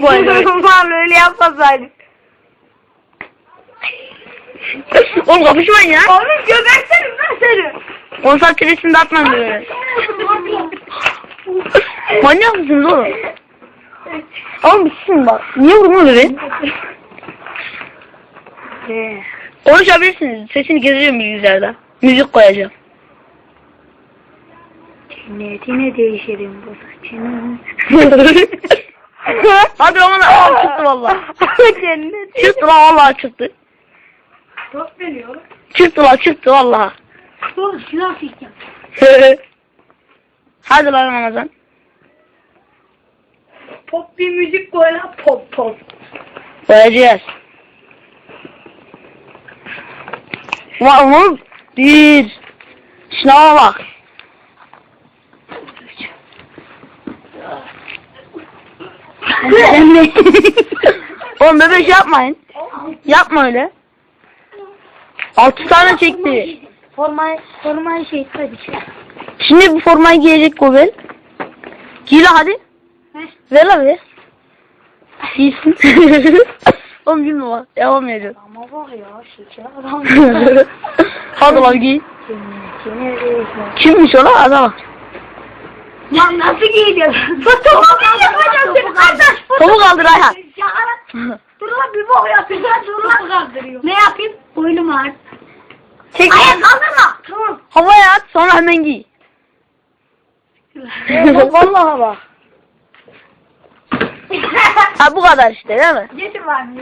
koyacağız. Vallahi öyle yapmasaydık. Oğlum kapışmayın ya. Oğlum göberserim ben seni. Konsantresini de atmayın böyle. Manyak mısınız oğlum? Oğlum bitsin bak. Niye öyle? He. Konuşabilirsiniz. Sesini geziyorum bilgisayarda. Müzik koyacağım. Cennetine değişelim bu saçını. Hadi Roman Aa, çıktı valla. Cennet. Çıktı lan valla çıktı. Top veriyor. Çıktı lan çıktı valla. Oğlum silah çekeceğim. Hadi lan Ramazan. Pop bir müzik koy lan pop pop. Koyacağız. Oğlum. Bir. Şuna bak. Oğlum bebe şey yapmayın. Yapma öyle. Altı tane çekti. Formayı, formayı şey hadi. Şimdi bu formayı giyecek Gobel. Giy lan hadi. Ver lan ver. Giysin. Oğlum gülme bak. Yapamayacağım. Ama bak ya şeker adam. hadi lan giy. Kimmiş o lan adama? Lan nasıl giyeceğiz? Topu yapacağız seni kardeş. Topu kaldır Ayhan. Ya dur lan bir bok yapayım. Dur lan. kaldırıyor. Ne yapayım? Boynum ağrı. Çek. Ayak kaldırma. Tamam. Havaya at sonra hemen giy. Vallahi bak. Ha bu kadar işte değil mi? Getir var mı?